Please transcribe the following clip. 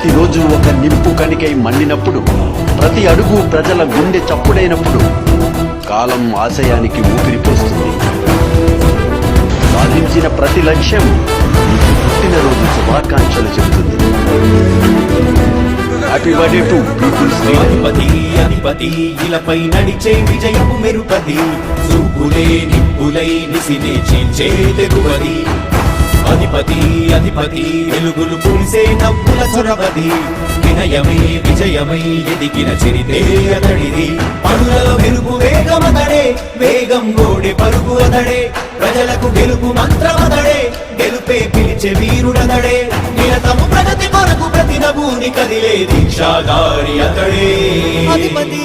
ప్రతిరోజు ఒక నింపు కణికై మండినప్పుడు ప్రతి అడుగు ప్రజల గుండె చప్పుడైనప్పుడు కాలం ఆశయానికి ఊపిరిపోస్తుంది సాధించిన ప్రతి లక్ష్యం మీకు పుట్టినరోజు శుభాకాంక్షలు చెబుతుంది. హ్యాపీ బర్త్డే టు పీపుల్స్ అధిపతి అధిపతి ఇలపై నడిచే విజయపు మెరుపది చూపులే నిప్పులై నిసినే అధిపతి అధిపతి వెలుగులు పూసే నవ్వుల చొరవది వినయమే విజయమై ఎదిగిన చరితే అతడిది. పనులలో మెరుపు వేగమతడే వేగం గోడె పరుగు అతడే. ప్రజలకు గెలుపు మంత్రమతడే గెలుపే పిలిచే వీరుడతడే. నిరతము ప్రగతి కొరకు ప్రతి నభూని కదిలే దీక్షాగారి అతడే. అధిపతి